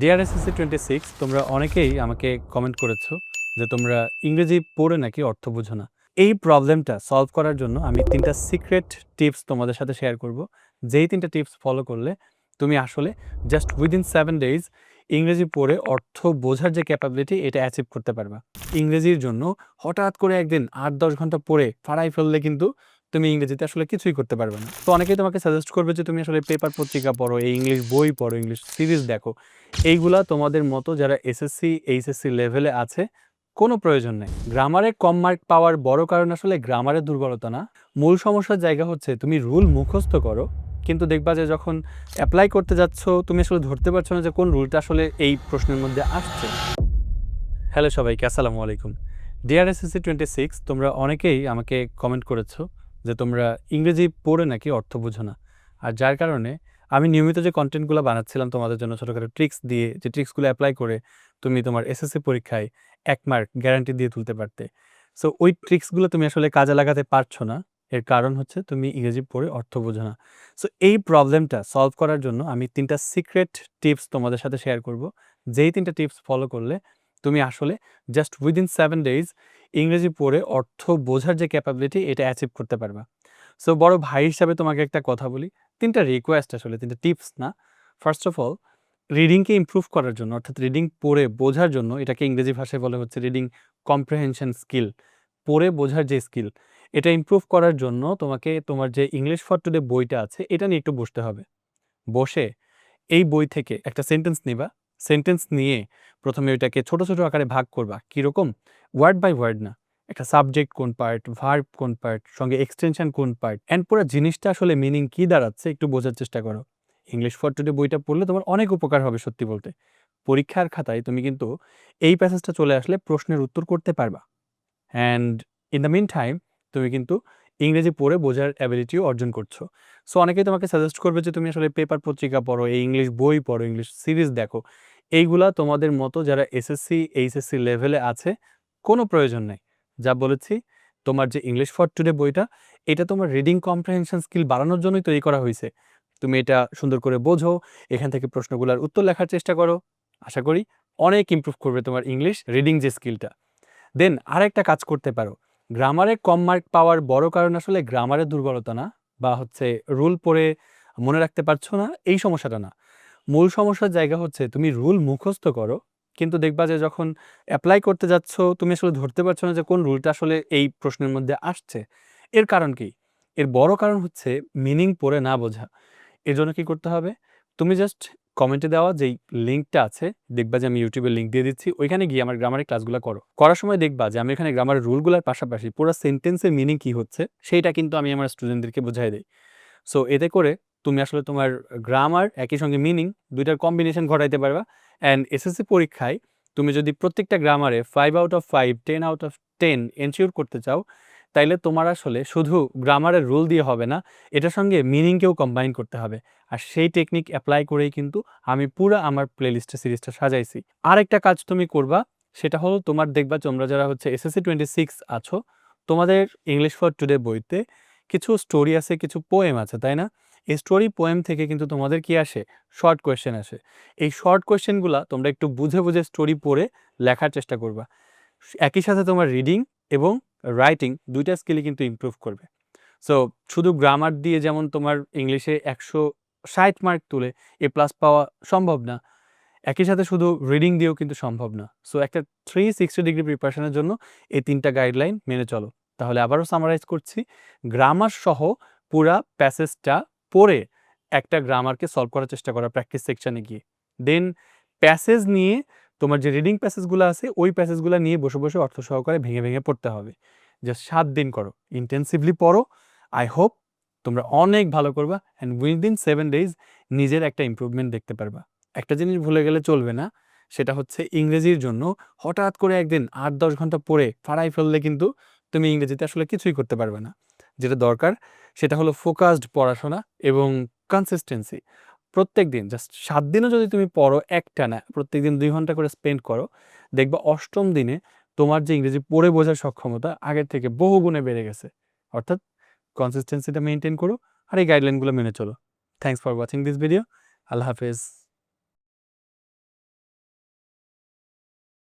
ডিআরএসএসসি twenty six তোমরা অনেকেই আমাকে কমেন্ট করেছ যে তোমরা ইংরেজি পড়ে নাকি অর্থ বোঝো না। এই প্রবলেমটা সলভ করার জন্য আমি তিনটা সিক্রেট টিপস তোমাদের সাথে শেয়ার করব। যেই তিনটা টিপস ফলো করলে তুমি আসলে জাস্ট উইদিন সেভেন ডেজ ইংরেজি পড়ে অর্থ বোঝার যে ক্যাপাবিলিটি এটা অ্যাচিভ করতে পারবা। ইংরেজির জন্য হঠাৎ করে একদিন আট দশ ঘণ্টা পড়ে ফাড়াই ফেললে কিন্তু তুমি ইংরেজিতে আসলে কিছুই করতে পারবে না। তো অনেকেই তোমাকে সাজেস্ট করবে যে তুমি আসলে পেপার পত্রিকা পড়ো, এই ইংলিশ বই পড়ো ইংলিশ সিরিজ দেখো। এইগুলা তোমাদের মতো যারা এসএসসি এইচএসসি লেভেলে আছে, কোনো প্রয়োজন নেই। গ্রামারে কম মার্ক পাওয়ার বড় কারণ আসলে গ্রামারের দুর্বলতা না। মূল সমস্যার জায়গা হচ্ছে তুমি রুল মুখস্থ করো, কিন্তু দেখবা যে যখন অ্যাপ্লাই করতে যাচ্ছ, তুমি আসলে ধরতে পারছ না যে কোন রুলটা আসলে এই প্রশ্নের মধ্যে আসছে। হ্যালো সবাইকে, আসসালামু আলাইকুম। ডিআরএসএসসি টোয়েন্টি সিক্স তোমরা অনেকেই আমাকে কমেন্ট করেছ যে তোমরা ইংরেজি পড়ে নাকি অর্থ বোঝো না। আর যার কারণে আমি নিয়মিত যে কন্টেন্টগুলো বানাচ্ছিলাম তোমাদের জন্য ছোটোখাটো ট্রিক্স দিয়ে, যে ট্রিক্সগুলো অ্যাপ্লাই করে তুমি তোমার এসএসসি পরীক্ষায় এক মার্ক গ্যারান্টি দিয়ে তুলতে পারতে। সো ওই ট্রিক্সগুলো তুমি আসলে কাজে লাগাতে পারছ না। এর কারণ হচ্ছে তুমি ইংরেজি পড়ে অর্থ বোঝো না। সো এই প্রবলেমটা সলভ করার জন্য আমি তিনটা সিক্রেট টিপস তোমাদের সাথে শেয়ার করব। যেই তিনটা টিপস ফলো করলে তুমি আসলে জাস্ট উইদিন সেভেন ডেজ ইংরেজি পড়ে অর্থ বোঝার যে ক্যাপাবিলিটি এটা অ্যাচিভ করতে পারবা। সো বড় ভাই হিসাবে তোমাকে একটা কথা বলি। তিনটা রিকোয়েস্ট আসলে, তিনটা টিপস না। ফার্স্ট অফ অল রিডিংকে ইমপ্রুভ করার জন্য, অর্থাৎ রিডিং পড়ে বোঝার জন্য, এটাকে ইংরেজি ভাষায় বলা হচ্ছে রিডিং কম্প্রিহেনশন স্কিল পড়ে বোঝার যে স্কিল এটা ইমপ্রুভ করার জন্য তোমাকে তোমার যে ইংলিশ ফর টুডে বইটা আছে, এটা নিয়ে একটু বসতে হবে। বসে এই বই থেকে একটা সেন্টেন্স নিবা। সেন্টেন্স নিয়ে প্রথমে ওইটাকে ছোট ছোট আকারে ভাগ করবা। কীরকম? ওয়ার্ড বাই ওয়ার্ড না। একটা সাবজেক্ট কোন পার্ট ভার্ব কোন পার্ট সঙ্গে এক্সটেনশন কোন পার্ট অ্যান্ড পুরো জিনিসটা আসলে মিনিং কী দাঁড়াচ্ছে একটু বোঝার চেষ্টা করো। ইংলিশ ফর টুডে বইটা পড়লে তোমার অনেক উপকার হবে সত্যি বলতে। পরীক্ষার খাতায় তুমি কিন্তু এই প্যাসেজটা চলে আসলে প্রশ্নের উত্তর করতে পারবা। And in the mean time তুমি কিন্তু ইংরেজি পড়ে বোঝার অ্যাবিলিটিও অর্জন করছ। সো অনেকেই তোমাকে সাজেস্ট করবে যে তুমি আসলে পেপার পত্রিকা পড়ো, এই ইংলিশ বই পড়ো ইংলিশ সিরিজ দেখো। এইগুলা তোমাদের মতো যারা এসএসসি, এইচএসসি লেভেলে আছে, কোনো প্রয়োজন নেই। যা বলেছি, তোমার যে ইংলিশ ফর টুডে বইটা, এটা তোমার রিডিং কম্প্রিহেনশন স্কিল বাড়ানোর জন্যই তৈরি করা হয়েছে। তুমি এটা সুন্দর করে বোঝো, এখান থেকে প্রশ্নগুলোর উত্তর লেখার চেষ্টা করো। আশা করি অনেক ইমপ্রুভ করবে তোমার ইংলিশ রিডিং যে স্কিলটা দেন আর একটা কাজ করতে পারো। গ্রামারে কম মার্ক পাওয়ার বড় কারণ আসলে গ্রামারের দুর্বলতা না, বা হচ্ছে রুল পড়ে মনে রাখতে পারছ না, এই সমস্যাটা না। মূল সমস্যার জায়গা হচ্ছে তুমি রুল মুখস্থ করো, কিন্তু দেখবা যে যখন অ্যাপ্লাই করতে যাচ্ছ, তুমি আসলে ধরতে পারছ না যে কোন রুলটা আসলে এই প্রশ্নের মধ্যে আসছে। এর কারণ কি? এর বড় কারণ হচ্ছে মিনিং পড়ে না বোঝা। এর জন্য কি করতে হবে? তুমি জাস্ট কমেন্টে দেওয়া যেই লিঙ্কটা আছে, দেখবা যে আমি ইউটিউবের লিঙ্ক দিয়ে দিচ্ছি, ওইখানে গিয়ে আমার গ্রামারের ক্লাসগুলো করো। করার সময় দেখবা যে আমি এখানে গ্রামারের রুলগুলোর পাশাপাশি পুরো সেন্টেন্সের মিনিং কি হচ্ছে, সেইটা কিন্তু আমি আমার স্টুডেন্টদেরকে বোঝাই দিই। সো এতে করে তুমি আসলে তোমার গ্রামার একই সঙ্গে মিনিং দুইটার কম্বিনেশন ঘটাইতে পারবা। অ্যান্ড এসএসসি পরীক্ষায় তুমি যদি প্রত্যেকটা গ্রামারে five out of five ten out of ten ensure করতে চাও, তাইলে তোমার আসলে শুধু গ্রামারের রুল দিয়ে হবে না, এটার সঙ্গে মিনিংকেও কম্বাইন করতে হবে। আর সেই টেকনিক অ্যাপ্লাই করেই কিন্তু আমি পুরো আমার প্লেলিস্টে সিরিজটা সাজাইছি। আরেকটা কাজ তুমি করবা, সেটা হলো তোমার দেখবা তোমরা যারা হচ্ছে এসএসসি টোয়েন্টি সিক্স আছো, তোমাদের ইংলিশ ফর টুডে বইতে কিছু স্টোরি আছে, কিছু পোয়েম আছে, তাই না? স্টোরি পোয়েম থেকে কিন্তু তোমাদের কি আসে? শর্ট কোয়েশ্চেন আসে। এই শর্ট কোয়েশ্চেনগুলো তোমরা একটু বুঝে বুঝে স্টোরি পড়ে লেখার চেষ্টা করবা। একই সাথে তোমার রিডিং এবং রাইটিং দুইটা স্কিলই কিন্তু ইমপ্রুভ করবে। সো শুধু গ্রামার দিয়ে যেমন তোমার ইংলিশে একশো ষাট মার্ক তুলে এ প্লাস পাওয়া সম্ভব না, একই সাথে শুধু রিডিং দিয়েও কিন্তু সম্ভব না। সো একটা থ্রি সিক্সটি ডিগ্রি প্রিপারেশনের জন্য এই তিনটা গাইডলাইন মেনে চলো। তাহলে আবারও সামারাইজ করছি। গ্রামার সহ পুরা প্যাসেজটা পড়ে একটা গ্রামারকে সলভ করার চেষ্টা করা প্র্যাকটিস সেকশানে গিয়ে। দেন প্যাসেজ নিয়ে তোমার যে রিডিং প্যাসেজগুলো আছে, ওই প্যাসেজগুলো নিয়ে বসে বসে অর্থ সহকারে ভেঙে ভেঙে পড়তে হবে। জাস্ট সাত দিন করো। ইন্টেন্সিভলি পড়ো। আই হোপ তোমরা অনেক ভালো করবা অ্যান্ড উইদিন সেভেন ডেজ নিজের একটা ইম্প্রুভমেন্ট দেখতে পারবা। একটা জিনিস ভুলে গেলে চলবে না, সেটা হচ্ছে ইংরেজির জন্য হঠাৎ করে একদিন আট দশ ঘণ্টা পড়ে ফাড়াই ফেললে কিন্তু তুমি ইংরেজিতে আসলে কিছুই করতে পারবে না। যেটা দরকার, সেটা হলো ফোকাসড পড়াশোনা এবং কনসিস্টেন্সি প্রত্যেক দিন জাস্ট সাত দিনও যদি তুমি পড়ো একটা না, প্রত্যেক দিন দুই ঘণ্টা করে স্পেন্ড করো, দেখবা অষ্টম দিনে তোমার যে ইংরেজি পড়ে বোঝার সক্ষমতা আগের থেকে বহু গুণে বেড়ে গেছে। অর্থাৎ কনসিস্টেন্সিটা মেনটেন করো আর এই গাইডলাইনগুলো মেনে চলো। Thanks for watching this video আল্লাহ হাফেজ।